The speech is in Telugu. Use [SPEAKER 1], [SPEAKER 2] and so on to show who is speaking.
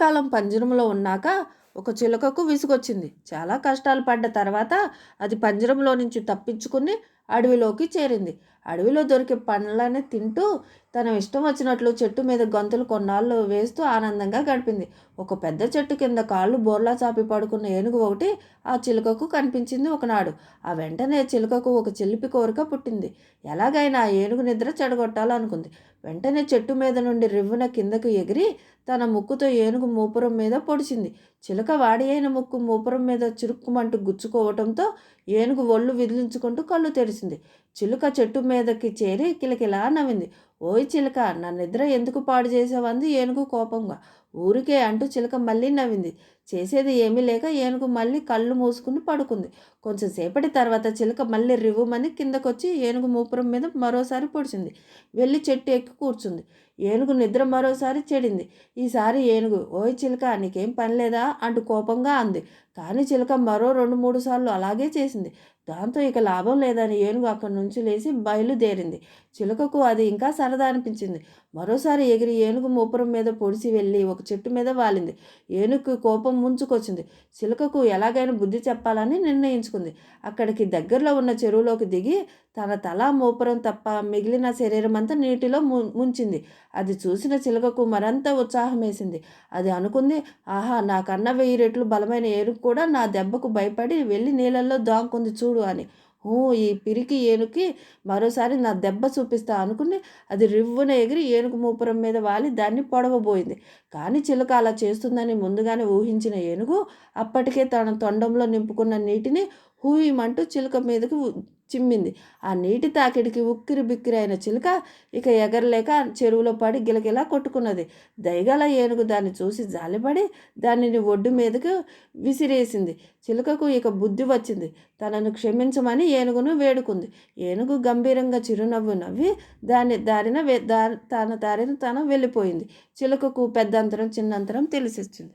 [SPEAKER 1] కాలం పంజరంలో ఉన్నాక ఒక చిలుకకు విసుగొచ్చింది. చాలా కష్టాలు పడ్డ తర్వాత అది పంజరంలో నుంచి తప్పించుకుని అడవిలోకి చేరింది. అడవిలో దొరికే పండ్లనే తింటూ తన ఇష్టం వచ్చినట్లు చెట్టు మీద గంతులు కొన్నాళ్ళు వేస్తూ ఆనందంగా గడిపింది. ఒక పెద్ద చెట్టు కింద కాళ్ళు బోర్లా చాపి పడుకున్న ఏనుగు ఒకటి ఆ చిలుకకు కనిపించింది ఒకనాడు. ఆ వెంటనే చిలుకకు ఒక చిలిపి కోరిక పుట్టింది. ఎలాగైనా ఆ ఏనుగు నిద్ర చెడగొట్టాలనుకుంది. వెంటనే చెట్టు మీద నుండి రివ్వున కిందకు ఎగిరి తన ముక్కుతో ఏనుగు మూపురం మీద పొడిచింది. చిలుక వాడి అయిన ముక్కు మూపురం మీద చిరుక్కుమంటూ గుచ్చుకోవటంతో ఏనుగు ఒళ్ళు విదిలించుకుంటూ కళ్ళు తెరిచింది. ですで చిలుక చెట్టు మీదకి చేరి కిలకిలా నవ్వింది. ఓయ్ చిలుక నా నిద్ర ఎందుకు పాడు చేసావంది ఏనుగు కోపంగా. ఊరికే అంటూ చిలుక మళ్ళీ నవ్వింది. చేసేది ఏమీ లేక ఏనుగు మళ్ళీ కళ్ళు మూసుకుని పడుకుంది. కొంచెం సేపటి తర్వాత చిలుక మళ్ళీ రివ్వుమని కిందకొచ్చి ఏనుగు మూపురం మీద మరోసారి పొడిచింది. వెళ్ళి చెట్టు ఎక్కి కూర్చుంది. ఏనుగు నిద్ర మరోసారి చెడింది. ఈసారి ఏనుగు ఓయ్ చిలుక నీకేం పని లేదా అంటూ కోపంగా అంది. కానీ చిలుక మరో రెండు మూడు సార్లు అలాగే చేసింది. దాంతో ఇక లాభం లేదని ఏనుగు అక్కడి నుంచి లేచి బయలుదేరింది. చిలుకకు అది ఇంకా సరదా అనిపించింది. మరోసారి ఎగిరి ఏనుగు మూపురం మీద పొడిచి వెళ్ళి ఒక చెట్టు మీద వాలింది. ఏనుగు కోపం ముంచుకొచ్చింది. చిలుకకు ఎలాగైనా బుద్ధి చెప్పాలని నిర్ణయించుకుంది. అక్కడికి దగ్గరలో ఉన్న చెరువులోకి దిగి తన తల మూపురం తప్ప మిగిలిన శరీరం అంతా నీటిలో ముంచింది. అది చూసిన చిలుకకు మరంత ఉత్సాహం వేసింది అది అనుకుంది ఆహా నాకన్న వెయ్యి రెట్లు బలమైన ఏనుగు కూడా నా దెబ్బకు భయపడి వెళ్ళి నీళ్ళల్లో దాంకుంది చూడు అని. ఓ ఈ పిరికి ఏనుకి మరోసారి నా దెబ్బ చూపిస్తా అనుకుని అది రివ్వున ఎగిరి ఏనుగు మూపురం మీద వాలి దాన్ని పొడవబోయింది. కానీ చిలుక అలా చేస్తుందని ముందుగానే ఊహించిన ఏనుగు అప్పటికే తన తొండంలో నింపుకున్న నీటిని హూయమంటూ చిలుక మీదకి చిమ్మింది. ఆ నీటి తాకిడికి ఉక్కిరి బిక్కిరి అయిన చిలుక ఇక ఎగరలేక చెరువులో పడి గిలగిలా కొట్టుకున్నది. దయగల ఏనుగు దాన్ని చూసి జాలిపడి దానిని ఒడ్డు మీదకు విసిరేసింది. చిలుకకు ఇక బుద్ధి వచ్చింది. తనను క్షమించమని ఏనుగును వేడుకుంది. ఏనుగు గంభీరంగా చిరునవ్వు నవ్వి దాని దారిన తన దారిన తన వెళ్ళిపోయింది. చిలుకకు పెద్దంతరం చిన్నంతరం తెలిసిచ్చింది.